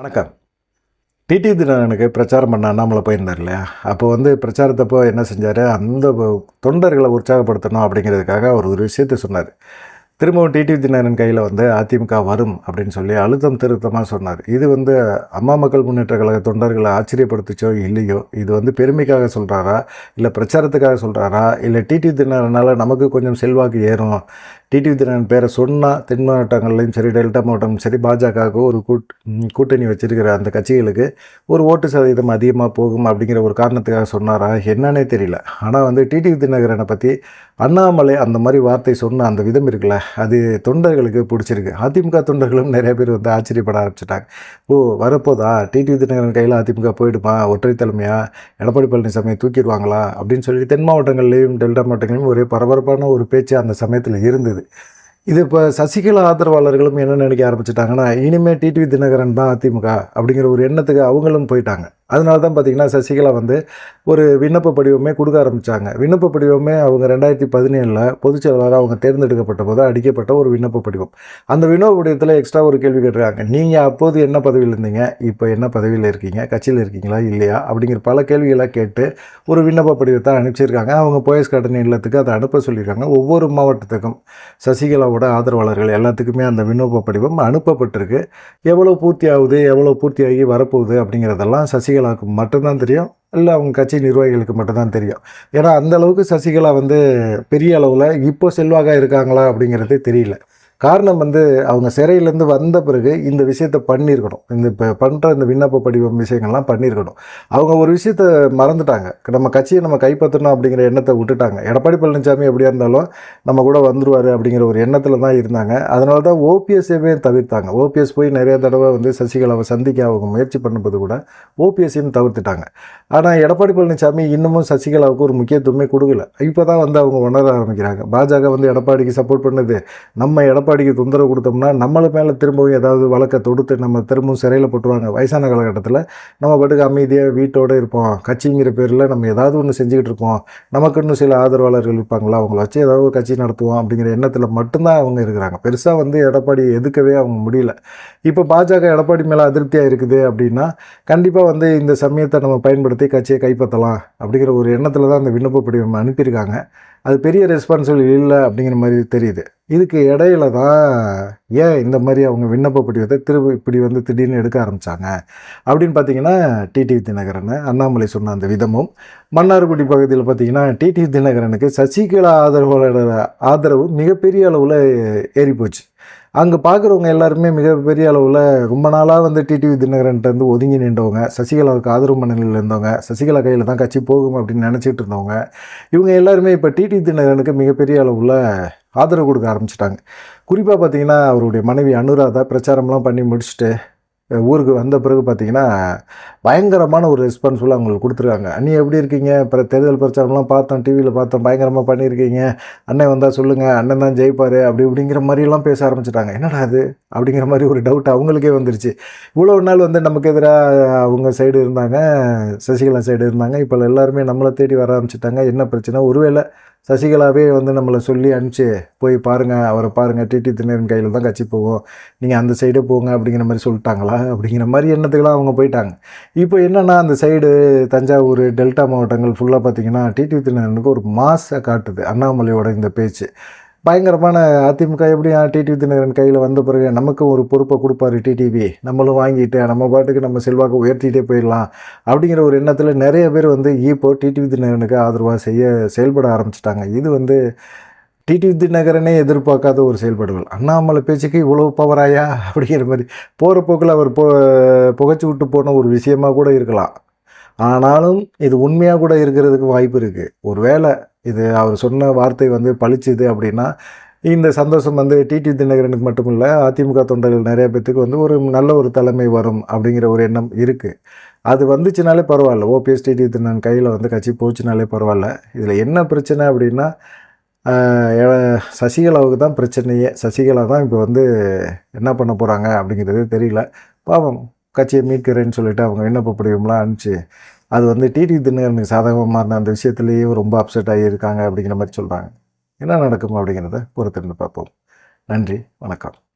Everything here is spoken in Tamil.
வணக்கம். டிடி தினகரனுக்கு பிரச்சாரம் பண்ண அண்ணாமலை போயிருந்தார் இல்லையா? அப்போ வந்து பிரச்சாரத்தப்போ என்ன செஞ்சார்? அந்த தொண்டர்களை உற்சாகப்படுத்தணும் அப்படிங்கிறதுக்காக அவர் ஒரு விஷயத்தை சொன்னார். திரும்பவும் டிடி தினகரன் கையில் வந்து அதிமுக வரும் அப்படின்னு சொல்லி அழுத்தம் திருத்தமாக சொன்னார். இது வந்து அம்மா மக்கள் முன்னேற்ற கழக தொண்டர்களை ஆச்சரியப்படுத்துச்சோ இல்லையோ? இது வந்து பெருமைக்காக சொல்கிறாரா இல்லை பிரச்சாரத்துக்காக சொல்கிறாரா இல்லை டிடி தினகரனால் நமக்கு கொஞ்சம் செல்வாக்கு ஏறும்? டிடிவி தினகரன் பேரை சொன்னால் தென் மாவட்டங்கள்லையும் சரி டெல்டா மாவட்டம் சரி பாஜகவுக்கு ஒரு கூட் கூட்டணி வச்சிருக்கிற அந்த கட்சிகளுக்கு ஒரு ஓட்டு சதவீதம் அதிகமாக போகும் அப்படிங்கிற ஒரு காரணத்துக்காக சொன்னாரா என்னன்னே தெரியல. ஆனால் வந்து டிடிவி தினகரனை பற்றி அண்ணாமலை அந்த மாதிரி வார்த்தை சொன்ன அந்த விதம் இருக்குல்ல அது தொண்டர்களுக்கு பிடிச்சிருக்கு. அதிமுக தொண்டர்களும் நிறைய பேர் வந்து ஆச்சரியப்பட ஆரம்பிச்சிட்டாங்க. ஓ வரப்போதா? டிடிவி தினகரன் கையில் அதிமுக போயிடுமா? ஒற்றை தலைமையா? எடப்பாடி பழனிசாமியை தூக்கிடுவாங்களா? அப்படின்னு சொல்லி தென் மாவட்டங்கள்லேயும் டெல்டா மாவட்டங்களையும் ஒரே பரபரப்பான ஒரு பேச்சு அந்த சமயத்தில் இருந்தது. இது இப்போ சசிகலா ஆதரவாளர்களும் என்ன நினைக்க ஆரம்பிச்சிட்டாங்கன்னா இனிமேல் டிடிவி தினகரன் தான் அதிமுக அப்படிங்கிற ஒரு எண்ணத்துக்கு அவங்களும் போயிட்டாங்க. அதனால தான் பார்த்தீங்கன்னா சசிகலா வந்து ஒரு விண்ணப்ப படிவமே கொடுக்க ஆரம்பித்தாங்க விண்ணப்ப படிவமே அவங்க ரெண்டாயிரத்தி பதினேழில் பொதுச் செயலாளராக அவங்க தேர்ந்தெடுக்கப்பட்ட போது அடிக்கப்பட்ட ஒரு விண்ணப்ப படிவம். அந்த விண்ணப்ப படிவத்தில் எக்ஸ்ட்ரா ஒரு கேள்வி கேட்டிருக்காங்க. நீங்கள் அப்போது என்ன பதவியில் இருந்தீங்க? இப்போ என்ன பதவியில் இருக்கீங்க? கட்சியில் இருக்கீங்களா? இல்லையா? அப்படிங்கிற பல கேள்விகளாக கேட்டு ஒரு விண்ணப்ப படிவத்தை அனுப்பிச்சிருக்காங்க. அவங்க போயஸ் கார்டன் இல்லத்துக்கு அதை அனுப்ப சொல்லியிருக்காங்க. ஒவ்வொரு மாவட்டத்துக்கும் சசிகலாவோட ஆதரவாளர்கள் எல்லாத்துக்குமே அந்த விண்ணப்ப படிவம் அனுப்பப்பட்டிருக்கு. எவ்வளோ பூர்த்தி ஆகுது? எவ்வளோ பூர்த்தியாகி வரப்போகுது? அப்படிங்கிறதெல்லாம் சசிகலா சசிகலாவுக்கு மட்டும்தான் தெரியும். இல்லை அவங்க கட்சி நிர்வாகிகளுக்கு மட்டும்தான் தெரியும். ஏன்னா அந்த அளவுக்கு சசிகலா வந்து பெரிய அளவில் இப்போ செல்வாக இருக்காங்களா அப்படிங்கிறது தெரியல. காரணம் வந்து அவங்க சிறையிலேருந்து வந்த பிறகு இந்த விஷயத்த பண்ணியிருக்கணும். இந்த இப்போ பண்ணுற இந்த விண்ணப்ப படிவம் விஷயங்கள்லாம் பண்ணியிருக்கணும். அவங்க ஒரு விஷயத்த மறந்துட்டாங்க. நம்ம கட்சியை நம்ம கைப்பற்றணும் அப்படிங்கிற எண்ணத்தை விட்டுட்டாங்க. எடப்பாடி பழனிசாமி எப்படியா இருந்தாலும் நம்ம கூட வந்துருவார் அப்படிங்கிற ஒரு எண்ணத்தில் தான் இருந்தாங்க. அதனால தான் ஓபிஎஸ்ஸையுமே தவிர்த்தாங்க. ஓபிஎஸ் போய் நிறைய தடவை வந்து சசிகலாவை சந்திக்க அவங்க முயற்சி பண்ணும்போது கூட ஓபிஎஸ்ஸையும் தவிர்த்துட்டாங்க. ஆனால் எடப்பாடி பழனிசாமி இன்னமும் சசிகலாவுக்கு ஒரு முக்கியத்துவமே கொடுக்கல. இப்போ தான் வந்து அவங்க உணர ஆரம்பிக்கிறாங்க. பாஜக வந்து எடப்பாடிக்கு சப்போர்ட் பண்ணுது. நம்ம எடப்பாடிக்கு தொந்தரவு கொடுத்தோம்னா நம்மளை மேலே திரும்பவும் ஏதாவது வழக்கை தொடுத்து நம்ம திரும்பவும் சிறையில் போட்டுருவாங்க. வயசான காலகட்டத்தில் நம்ம பாட்டுக்கு அமைதியாக வீட்டோடு இருப்போம். கட்சிங்கிற பேரில் நம்ம ஏதாவது ஒன்று செஞ்சுக்கிட்டு இருப்போம். நமக்கு இன்னும் சில ஆதரவாளர்கள் இருப்பாங்களா? அவங்கள வச்சு ஏதாவது ஒரு கட்சி நடத்துவோம் அப்படிங்கிற எண்ணத்தில் மட்டும்தான் அவங்க இருக்கிறாங்க. பெருசாக வந்து எடப்பாடி எதுக்கவே அவங்க முடியல. இப்போ பாஜக எடப்பாடி மேலே அதிருப்தியாக இருக்குது அப்படின்னா கண்டிப்பாக வந்து இந்த சமயத்தை நம்ம பயன்படுத்தி கட்சியை கைப்பற்றலாம் அப்படிங்கிற ஒரு எண்ணத்தில் தான் அந்த விண்ணப்ப படிவம் அனுப்பியிருக்காங்க. அது பெரிய ரெஸ்பான்சிபிலிட்டி இல்லை அப்படிங்கிற மாதிரி தெரியுது. இதுக்கு இடையில தான் ஏன் இந்த மாதிரி அவங்க விண்ணப்ப படிவத்தை திரும்ப இப்படி வந்து திடீர்னு எடுக்க ஆரம்பித்தாங்க அப்படின்னு பார்த்தீங்கன்னா டிடிவி தினகரன் அண்ணாமலை சொன்ன அந்த விதமும் மன்னார்குடி பகுதியில் பார்த்தீங்கன்னா டிடிவி தினகரனுக்கு சசிகலா ஆதரவாளர் ஆதரவு மிகப்பெரிய அளவில் ஏறி போச்சு அங்கே பார்க்குறவங்க எல்லாருமே மிகப்பெரிய அளவில் ரொம்ப நாளாக வந்து டிடிவி தினகரன்ட்டேருந்து ஒதுங்கி நின்றவங்க சசிகலாவுக்கு ஆதரவு மனநிலையில் இருந்தவங்க சசிகலா கையில் தான் கட்சி போகும் அப்படின்னு நினச்சிட்டு இருந்தவங்க இவங்க எல்லாருமே இப்போ டிடிவி தினகரனுக்கு மிகப்பெரிய அளவில் ஆதரவு கொடுக்க ஆரம்பிச்சிட்டாங்க. குறிப்பாக பார்த்தீங்கன்னா அவருடைய மனைவி அனுராதா பிரச்சாரம்லாம் பண்ணி முடிச்சுட்டு ஊருக்கு வந்த பிறகு பார்த்தீங்கன்னா பயங்கரமான ஒரு ரெஸ்பான்ஸ்ஃபுல்லாக அவங்களுக்கு கொடுத்துருக்காங்க. அண்ணி எப்படி இருக்கீங்க? இப்போ தேர்தல் பிரச்சாரம்லாம் பார்த்தோம் டிவியில் பார்த்தோம் பயங்கரமாக பண்ணியிருக்கீங்க. அண்ணன் வந்தால் சொல்லுங்கள் அண்ணன் தான் ஜெயிப்பார் அப்படி இப்படிங்கிற மாதிரிலாம் பேச ஆரம்பிச்சிட்டாங்க. என்னடா அது அப்படிங்கிற மாதிரி ஒரு டவுட் அவங்களுக்கே வந்துருச்சு. இவ்வளோ நாள் வந்து நமக்கு எதிராக அவங்க சைடு இருந்தாங்க சசிகலா சைடு இருந்தாங்க. இப்போ எல்லாருமே நம்மளை தேடி வர ஆரம்பிச்சிட்டாங்க. என்ன பிரச்சனை? ஒருவேளை சசிகலாவே வந்து நம்மளை சொல்லி அனுப்பிச்சு போய் பாருங்கள் அவரை பாருங்கள் டிடி தினகரன் கையில் தான் கட்சி போகும். நீங்கள் அந்த சைடு போங்க அப்படிங்கிற மாதிரி சொல்லிட்டாங்களா? அப்படிங்கிற மாதிரி எண்ணத்துக்கெல்லாம் அவங்க போயிட்டாங்க. இப்போ என்னென்னா அந்த சைடு தஞ்சாவூர் டெல்டா மாவட்டங்கள் ஃபுல்லாக பார்த்தீங்கன்னா டிடி தினகரனுக்கு ஒரு மாசை காட்டுது அண்ணாமலையோட இந்த பேச்சு. பயங்கரமான அதிமுக எப்படி டிடிவி தினகரன் கையில் வந்த பிறகு நமக்கும் ஒரு பொறுப்பை கொடுப்பாரு டிடிவி நம்மளும் வாங்கிட்டு நம்ம பாட்டுக்கு நம்ம செல்வாக்கு உயர்த்திட்டே போயிடலாம் அப்படிங்கிற ஒரு எண்ணத்தில் நிறைய பேர் வந்து இப்போ டிடிவி தினகரனுக்கு ஆதரவாக செய்ய செயல்பட ஆரம்பிச்சிட்டாங்க. இது வந்து டிடிவி தினகரனே எதிர்பார்க்காத ஒரு செயல்பாடுகள். அண்ணாமலை பேச்சுக்கு இவ்வளோ பவராயா அப்படிங்கிற மாதிரி போகிற போக்கில் அவர் போ புகைச்சி விட்டு போன ஒரு விஷயமாக கூட இருக்கலாம். ஆனாலும் இது உண்மையாக கூட இருக்கிறதுக்கு வாய்ப்பு இருக்குது ஒருவேளை இது அவர் சொன்ன வார்த்தை வந்து பழிச்சுது அப்படின்னா இந்த சந்தோஷம் வந்து டிடி தினகரனுக்கு மட்டும் இல்லை அதிமுக தொண்டர்கள் நிறைய பேத்துக்கு வந்து ஒரு நல்ல ஒரு தலைமை வரும் அப்படிங்கிற ஒரு எண்ணம் இருக்குது அது வந்துச்சுனாலே பரவாயில்ல. ஓபிஎஸ் டிடி தினகரன் கையில் வந்து கட்சி போச்சுனாலே பரவாயில்ல. இதில் என்ன பிரச்சனை அப்படின்னா சசிகலாவுக்கு தான் பிரச்சனையே. சசிகலா தான் இப்போ வந்து என்ன பண்ண போகிறாங்க அப்படிங்கிறது தெரியல. பாவம். கட்சியை மீட்கிறேன்னு சொல்லிட்டு அவங்க விண்ணப்ப படிவம்லாம் அனுப்பிச்சு அது வந்து டிடி தினகரனுக்கு சாதகமாக இருந்த அந்த விஷயத்துலேயே ரொம்ப அப்செட் ஆகியிருக்காங்க அப்படிங்கிற மாதிரி சொல்கிறாங்க என்ன நடக்கும் அப்படிங்கிறத பொறுத்திருந்து பார்ப்போம். நன்றி வணக்கம்.